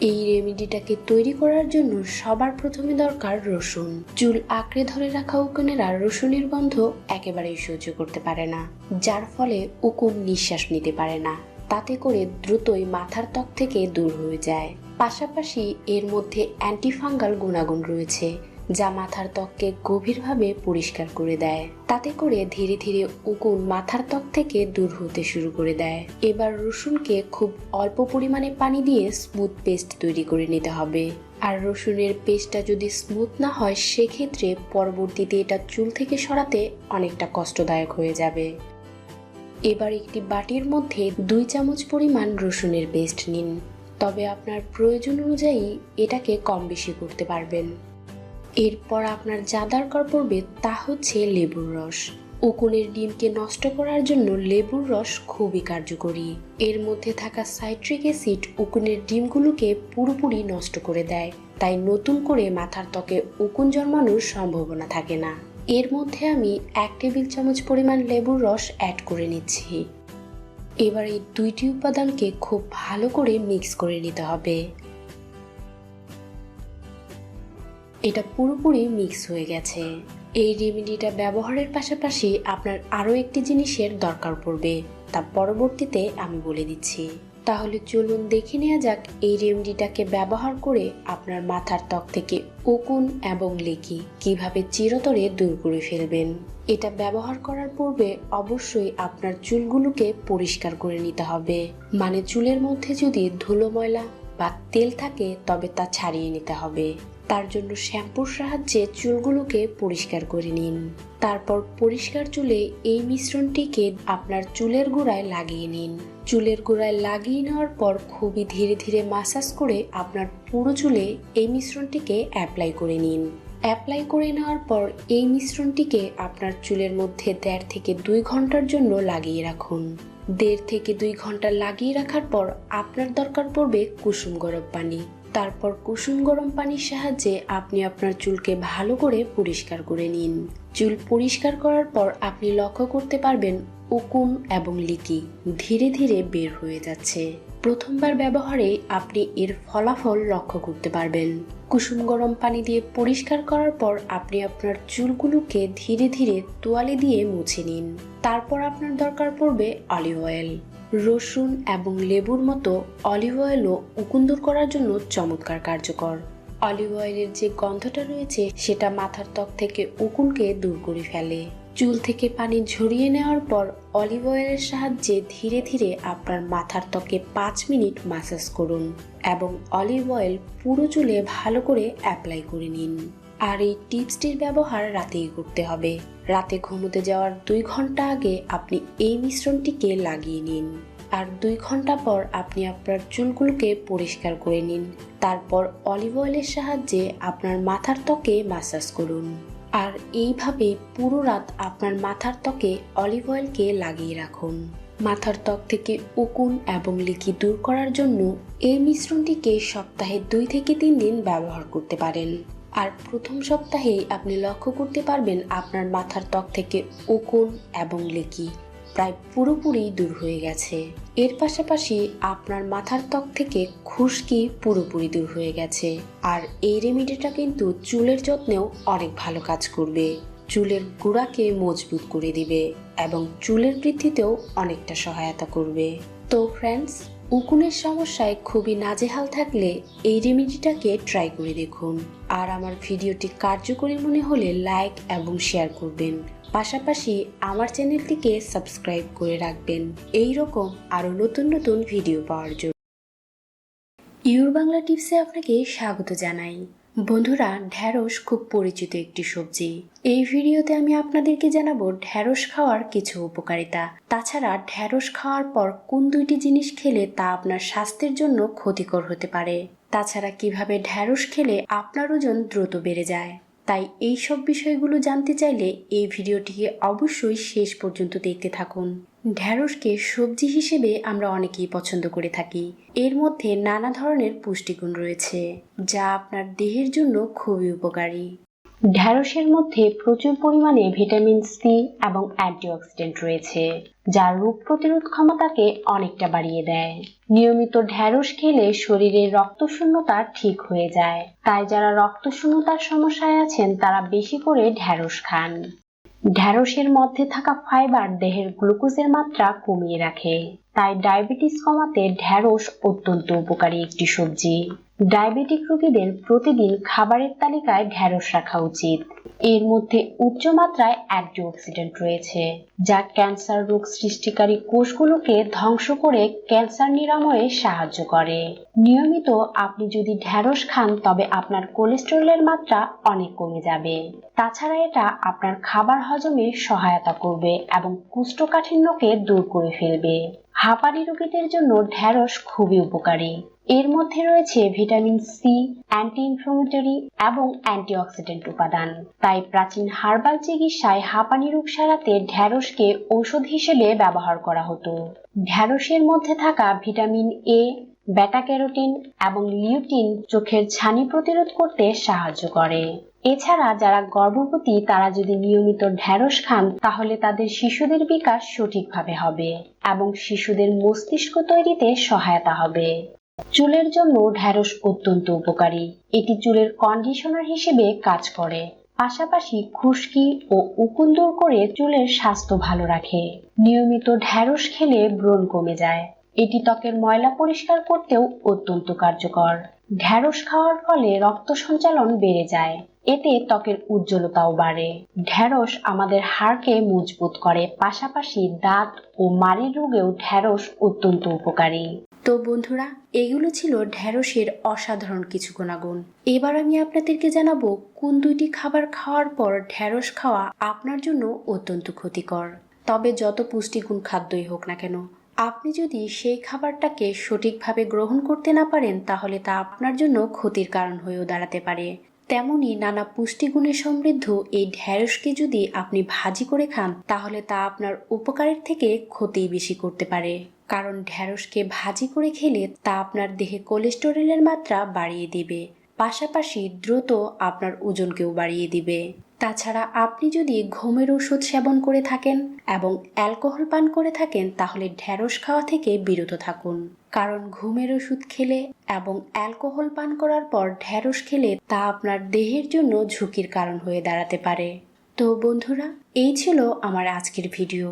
এই রেমেডিটাকে তৈরি করার জন্য সবার প্রথমে দরকার রসুন। চুল আঁকড়ে ধরে রাখা উকুনেরা রসুনের গন্ধ একেবারেই সহ্য করতে পারে না, যার ফলে উকুন নিঃশ্বাস নিতে পারে না। তাতে করে দ্রুতই মাথার ত্বক থেকে দূর হয়ে যায়। পাশাপাশি এর মধ্যে অ্যান্টিফাঙ্গাল গুণাগুণ রয়েছে যা মাথার ত্বককে গভীরভাবে পরিষ্কার করে দেয়। তাতে করে ধীরে ধীরে উকুন মাথার ত্বক থেকে দূর হতে শুরু করে দেয়। এবার রসুনকে খুব অল্প পরিমাণে পানি দিয়ে স্মুথ পেস্ট তৈরি করে নিতে হবে। আর রসুনের পেস্টটা যদি স্মুথ না হয়, সেক্ষেত্রে পরবর্তীতে এটা চুল থেকে সরাতে অনেকটা কষ্টদায়ক হয়ে যাবে। এবার একটি বাটির মধ্যে দুই চামচ পরিমাণ রসুনের পেস্ট নিন। তবে আপনার প্রয়োজন অনুযায়ী এটাকে কম বেশি করতে পারবেন। এরপর আপনার যা দরকার পড়বে তা হচ্ছে লেবুর রস। উকুনের ডিমকে নষ্ট করার জন্য লেবুর রস খুবই কার্যকরী। এর মধ্যে থাকা সাইট্রিক অ্যাসিড উকুনের ডিমগুলোকে পুরোপুরি নষ্ট করে দেয়। তাই নতুন করে মাথার ত্বকে উকুন জন্মানোর সম্ভাবনা থাকে না। এর মধ্যে আমি এক টেবিল চামচ পরিমাণ লেবুর রস অ্যাড করে নিচ্ছি। এবার এই দুইটি উপাদানকে খুব ভালো করে মিক্স করে নিতে হবে। এটা পুরোপুরি মিক্স হয়ে গেছে। এই রেমেডিটা ব্যবহারের পাশাপাশি আপনার আরও একটি জিনিসের দরকার পড়বে, তা পরবর্তীতে আমি বলে দিচ্ছি। তাহলে চলুন দেখে নেওয়া যাক এই রেমেডিটাকে ব্যবহার করে আপনার মাথার ত্বক থেকে উকুন এবং লেকি কীভাবে চিরতরে দূর করে ফেলবেন। এটা ব্যবহার করার পূর্বে অবশ্যই আপনার চুলগুলোকে পরিষ্কার করে নিতে হবে। মানে চুলের মধ্যে যদি ধুলো ময়লা বা তেল থাকে, তবে তা ছাড়িয়ে নিতে হবে। তার জন্য শ্যাম্পুর সাহায্যে চুলগুলোকে পরিষ্কার করে নিন। তারপর পরিষ্কার চুলে এই মিশ্রণটিকে আপনার চুলের গোড়ায় লাগিয়ে নিন। চুলের গোড়ায় লাগিয়ে নেওয়ার পর খুবই ধীরে ধীরে মাসাজ করে আপনার পুরো চুলে এই মিশ্রণটিকে অ্যাপ্লাই করে নিন। অ্যাপ্লাই করে নেওয়ার পর এই মিশ্রণটিকে আপনার চুলের মধ্যে দেড় থেকে দুই ঘণ্টার জন্য লাগিয়ে রাখুন। দেড় থেকে দুই ঘণ্টা লাগিয়ে রাখার পর আপনার দরকার পড়বে কুসুম গরম পানি। তারপর কুসুম গরম পানির সাহায্যে আপনি আপনার চুলকে ভালো করে পরিষ্কার করে নিন। চুল পরিষ্কার করার পর আপনি লক্ষ্য করতে পারবেন উকুন এবং লিকি ধীরে ধীরে বের হয়ে যাচ্ছে। প্রথমবার ব্যবহারে আপনি এর ফলাফল লক্ষ্য করতে পারবেন। কুসুম গরম পানি দিয়ে পরিষ্কার করার পর আপনি আপনার চুলগুলোকে ধীরে ধীরে তোয়ালে দিয়ে মুছে নিন। তারপর আপনার দরকার পড়বে অলিভ অয়েল। রসুন এবং লেবুর মতো অলিভ অয়েলও উকুন দূর করার জন্য চমৎকার কার্যকর। অলিভ অয়েলের যে গন্ধটা রয়েছে, সেটা মাথার ত্বক থেকে উকুনকে দূর করে ফেলে। চুল থেকে পানি ঝরিয়ে নেওয়ার পর অলিভ অয়েলের সাহায্যে ধীরে ধীরে আপনার মাথার ত্বকে পাঁচ মিনিট মাসাজ করুন এবং অলিভ অয়েল পুরো চুলে ভালো করে অ্যাপ্লাই করে নিন। আর এই টিপসটির ব্যবহার রাতেই করতে হবে। রাতে ঘুমোতে যাওয়ার দুই ঘণ্টা আগে আপনি এই মিশ্রণটিকে লাগিয়ে নিন। আর দুই ঘণ্টা পর আপনি আপনার চুলগুলোকে পরিষ্কার করে নিন। তারপর অলিভ অয়েলের সাহায্যে আপনার মাথার ত্বকে মাসাজ করুন। আর এইভাবে পুরো রাত আপনার মাথার ত্বকে অলিভ অয়েলকে লাগিয়ে রাখুন। মাথার ত্বক থেকে উকুন এবং লিকি দূর করার জন্য এই মিশ্রণটিকে সপ্তাহে দুই থেকে তিন দিন ব্যবহার করতে পারেন। আর প্রথম সপ্তাহেই আপনি লক্ষ্য করতে পারবেন আপনার মাথার ত্বক থেকে উকুন এবং লেকি প্রায় পুরোপুরি দূর হয়ে গেছে। এর পাশাপাশি আপনার মাথার ত্বক থেকে খুশকি পুরোপুরি দূর হয়ে গেছে। আর এই রেমিডিটা কিন্তু চুলের যত্নেও অনেক ভালো কাজ করবে। চুলের গোড়াকে মজবুত করে দিবে এবং চুলের বৃদ্ধিতেও অনেকটা সহায়তা করবে। তো ফ্রেন্ডস উকুনের সমস্যায় খুবই নাজেহাল থাকলে এই রেমিডিটাকে ট্রাই করে দেখুন। আর আমার ভিডিওটি কার্যকরী মনে হলে লাইক এবং শেয়ার করবেন। পাশাপাশি আমার চ্যানেলটিকে সাবস্ক্রাইব করে রাখবেন। এই রকম আরও নতুন নতুন ভিডিও পাওয়ার জন্য। ইউর বাংলা টিপসে আপনাকে স্বাগত জানাই। বন্ধুরা, ঢ্যাঁড়স খুব পরিচিত একটি সবজি। এই ভিডিওতে আমি আপনাদেরকে জানাব ঢ্যাঁড়স খাওয়ার কিছু উপকারিতা। তাছাড়া ঢ্যাঁড়স খাওয়ার পর কোন দুইটি জিনিস খেলে তা আপনার স্বাস্থ্যের জন্য ক্ষতিকর হতে পারে? তাছাড়া কীভাবে ঢ্যাঁড়স খেলে আপনার ওজন দ্রুত বেড়ে যায়? তাই এই সব বিষয়গুলো জানতে চাইলে এই ভিডিওটিকে অবশ্যই শেষ পর্যন্ত দেখতে থাকুন। ঢ্যাঁড়সকে সবজি হিসেবে আমরা অনেকেই পছন্দ করে থাকি। এর মধ্যে নানা ধরনের পুষ্টিগুণ রয়েছে, যা আপনার দেহের জন্য খুবই উপকারী। ঢ্যাঁড়সের মধ্যে প্রচুর পরিমাণে ভিটামিন সি এবং অ্যান্টিঅক্সিডেন্ট রয়েছে, যা রোগ প্রতিরোধ ক্ষমতাকে অনেকটা বাড়িয়ে দেয়। নিয়মিত ঢ্যাঁড়স খেলে শরীরের রক্তশূন্যতা ঠিক হয়ে যায়, তাই যারা রক্তশূন্যতার সমস্যায় আছেন তারা বেশি করে ঢ্যাঁড়স খান। ঢ্যাঁড়সের মধ্যে থাকা ফাইবার দেহের গ্লুকোজের মাত্রা কমিয়ে রাখে। তাই ডায়াবেটিস কমাতে ঢ্যাঁড়স অত্যন্ত উপকারী একটি সবজি। ডায়াবেটিক রোগীদের প্রতিদিন খাবারের তালিকায় ঢ্যাঁড়স রাখা উচিত। এর মধ্যে উচ্চ মাত্রায় অ্যান্টিঅক্সিডেন্ট রয়েছে, যা ক্যান্সার রোগ সৃষ্টিকারী কোষগুলোকে ধ্বংস করে ক্যান্সার নিরাময়ে সাহায্য করে। নিয়মিত আপনি যদি ঢ্যাঁড়স খান, তবে আপনার কোলেস্টেরলের মাত্রা অনেক কমে যাবে। তাছাড়া এটা আপনার খাবার হজমে সহায়তা করবে এবং কুষ্ঠকাঠিন্যকে দূর করে ফেলবে। হাঁপানি রোগীদের জন্য ঢ্যাঁড়স খুবই উপকারী। এর মধ্যে রয়েছে ভিটামিন সি অ্যান্টি ইনফ্লামেটরি এবং অ্যান্টিঅক্সিডেন্ট উপাদান। তাই প্রাচীন হার্বাল চিকিৎসায় হাঁপানি রোগ সারাতে ঢ্যাঁড়সকে ঔষধ হিসেবে ব্যবহার করা হতো। ঢ্যাঁড়সের মধ্যে থাকা ভিটামিন এ বেটা ক্যারোটিন এবং লিউটিন চোখের ছানি প্রতিরোধ করতে সাহায্য করে। এছাড়া যারা গর্ভবতী, তারা যদি নিয়মিত ঢ্যাঁড়স খান, তাহলে তাদের শিশুদের বিকাশ সঠিকভাবে হবে এবং শিশুদের মস্তিষ্ক তৈরিতে সহায়তা হবে। চুলের জন্য ঢ্যাঁড়স অত্যন্ত উপকারী। এটি চুলের কন্ডিশনার হিসেবে কাজ করে। পাশাপাশি খুশকি ও উকুন দূর করে চুলের স্বাস্থ্য ভালো রাখে। নিয়মিত ঢ্যাঁড়স খেলে ব্রণ কমে যায়। এটি ত্বকের ময়লা পরিষ্কার করতেও অত্যন্ত কার্যকর। ঢ্যাঁড়স খাওয়ার ফলে রক্ত সঞ্চালন বেড়ে যায়। এতে ত্বকের উজ্জ্বলতাও বাড়ে। ঢ্যাঁড়স আমাদের হাড়কে মজবুত করে। পাশাপাশি দাঁত ও মাড়ির রোগেও ঢ্যাঁড়স অত্যন্ত উপকারী। তো বন্ধুরা, এগুলো ছিল ঢ্যাঁড়সের অসাধারণ কিছু গুণাগুণ। এবার আমি আপনাদেরকে জানাব কোন দুইটি খাবার খাওয়ার পর ঢ্যাঁড়স খাওয়া আপনার জন্য অত্যন্ত ক্ষতিকর। তবে যত পুষ্টিগুণ খাদ্যই হোক না কেন আপনি যদি সেই খাবারটাকে সঠিকভাবে গ্রহণ করতে না পারেন, তাহলে তা আপনার জন্য ক্ষতির কারণ হয়েও দাঁড়াতে পারে। তেমনই নানা পুষ্টিগুণে সমৃদ্ধ এই ঢ্যাঁড়সকে যদি আপনি ভাজি করে খান, তাহলে তা আপনার উপকারের থেকে ক্ষতি বেশি করতে পারে। কারণ ঢ্যাঁড়সকে ভাজি করে খেলে তা আপনার দেহে কোলেস্টেরলের মাত্রা বাড়িয়ে দিবে, পাশাপাশি দ্রুত আপনার ওজনকেও বাড়িয়ে দিবে। তাছাড়া আপনি যদি ঘুমের ওষুধ সেবন করে থাকেন এবং অ্যালকোহল পান করে থাকেন, তাহলে ঢ্যাঁড়স খাওয়া থেকে বিরত থাকুন। কারণ ঘুমের ওষুধ খেলে এবং অ্যালকোহল পান করার পর ঢ্যাঁড়স খেলে তা আপনার দেহের জন্য ঝুঁকির কারণ হয়ে দাঁড়াতে পারে। তো বন্ধুরা, এই ছিল আমার আজকের ভিডিও।